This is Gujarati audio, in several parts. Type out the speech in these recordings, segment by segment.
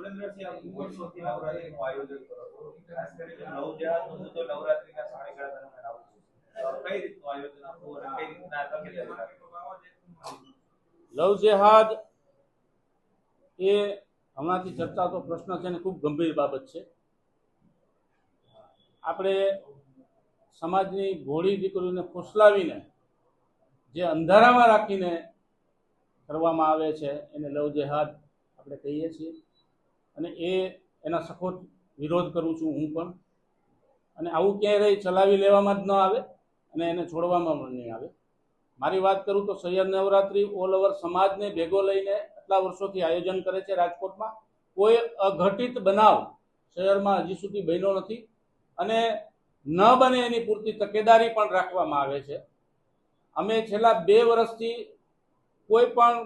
સુરેન્દ્રસિંહ કરીને નવ હું તો પ્રશ્ન છે ને ખૂબ ગંભીર બાબત છે. આપણે સમાજની ભોળી દીકરીઓને ફોસલાવીને જે અંધારામાં રાખીને કરવામાં આવે છે એને લવ જેહાદ આપણે કહીએ છીએ. અને એ એના સખોટ વિરોધ કરું છું હું પણ. અને આવું ક્યાંય રહી ચલાવી લેવામાં જ ન આવે અને એને છોડવામાં પણ નહીં આવે. મારી વાત કરું તો સૈયદ નવરાત્રિ ઓલ ઓવર સમાજને ભેગો લઈને આટલા વર્ષોથી આયોજન કરે છે રાજકોટમાં. કોઈ અઘટિત બનાવ શહેરમાં હજી સુધી બન્યો નથી અને ન બને એની પૂરતી તકેદારી પણ રાખવામાં આવે છે. અમે છેલ્લા બે વર્ષથી કોઈ પણ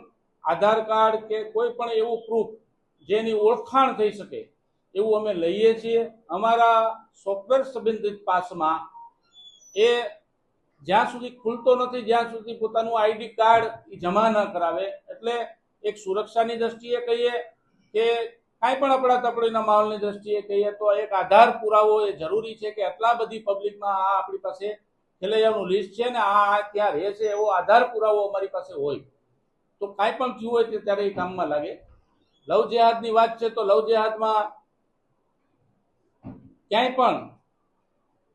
આધાર કાર્ડ કે કોઈ પણ એવું પ્રૂફ જેની ઓળખાણ થઈ શકે એવું અમે લઈએ છીએ. અમારા સોફ્ટવેર સંબંધિત પાસમાં એ જ્યાં સુધી ખુલતો નથી, જ્યાં સુધી પોતાનું આઈડી કાર્ડ જમા ન કરાવે, એટલે એક સુરક્ષાની દ્રષ્ટિએ કહીએ કે કાંઈ પણ આપણા તપડીના માહોલની દ્રષ્ટિએ કહીએ તો એક આધાર પુરાવો એ જરૂરી છે કે આટલા બધી પબ્લિકમાં આ આપણી પાસે ખેલૈયાનું લિસ્ટ છે ને આ ત્યાં રહે છે એવો આધાર પુરાવો અમારી પાસે હોય. તો કાંઈ પણ થયું હોય તે ત્યારે એ કામમાં લાગે. લવ જેહાદની વાત છે તો લવ જેહાદમાં ક્યાંય પણ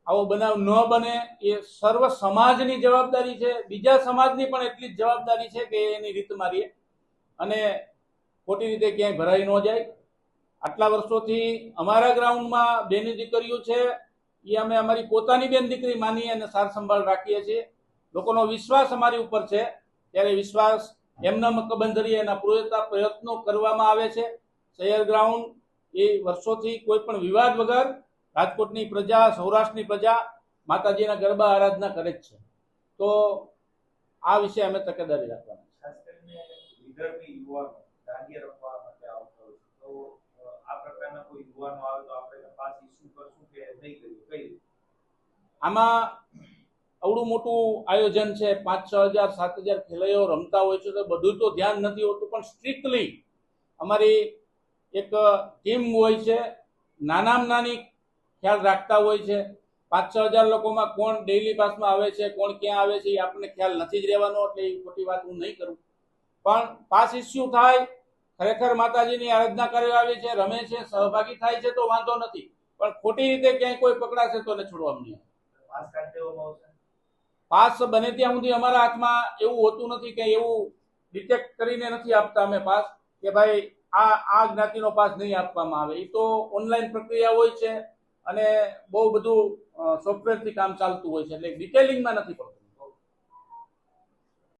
આવો બનાવ ન બને, એ સર્વ સમાજની જવાબદારી છે. બીજા સમાજની પણ એટલી જ જવાબદારી છે કે એની રીત મારીએ. અને ખોટી રીતે ક્યાંય ભરાઈ ન જાય. આટલા વર્ષોથી અમારા ગ્રાઉન્ડમાં બેની દીકરીઓ છે. એ અમે અમારી પોતાની બેન દીકરી માની અને સાર સંભાળ રાખીએ છીએ. લોકોનો વિશ્વાસ અમારી ઉપર છે. ત્યારે વિશ્વાસ એમના મકબંધરી એના પૂરેતા પ્રયત્નો કરવામાં આવે છે. શહેર ગ્રાઉન્ડ એ વર્ષોથી કોઈ પણ વિવાદ વગર રાજકોટની પ્રજા સૌરાષ્ટ્રની પ્રજા માતાજીના ગરબા આરાધના કરે જ છે. તો આ વિશે અમે તકેદારી રાખવાના ખાસ કરીને વિદર્ભી યુવાનો દાંડિયા રમવા માટે આવતા હોય છે. તો અ, આ કોઈ યુવાનો આવે તો આપણે એને પાસ ઇસ્યુ કે નહીં કરીએ કઈ રીતે? આમાં અવડું મોટું આયોજન છે પાંચ છ હજાર, સાત હજાર ખેલૈયાઓ રમતા હોય છે, તો બધું તો ધ્યાન નથી હોતું, પણ સ્ટ્રિક્ટલી અમારી એક ટીમ હોય છે, નાનામાં નાની ખ્યાલ રાખતા હોય છે પાંચ છ હજાર લોકોમાં કોણ ડેઇલી પાસમાં આવે છે, કોણ ક્યાં આવે છે, એ આપણને ખ્યાલ નથી જ રહેવાનો, એટલે એ ખોટી વાત હું નહીં કરું. પણ પાસ ઇસ્યુ થાય, ખરેખર માતાજીની આરાધના કરવા આવે છે, રમે છે, સહભાગી થાય છે, તો વાંધો નથી. પણ ખોટી રીતે ક્યાંય કોઈ પકડાશે તો એને છોડવા નહીં પાસ બને ત્યાં સુધી અમારા હાથમાં એવું હોતું નથી કે એવું ડિટેક્ટ કરીને નથી આપતા અમે પાસ, કે ભાઈ આ આ જ્ઞાતિનો પાસ નહીં આપવામાં આવે. એ તો ઓનલાઈન પ્રક્રિયા હોય છે અને બહુ બધું સોફ્ટવેરથી કામ ચાલતું હોય છે. એટલે ડિટેલિંગમાં નથી પડતું.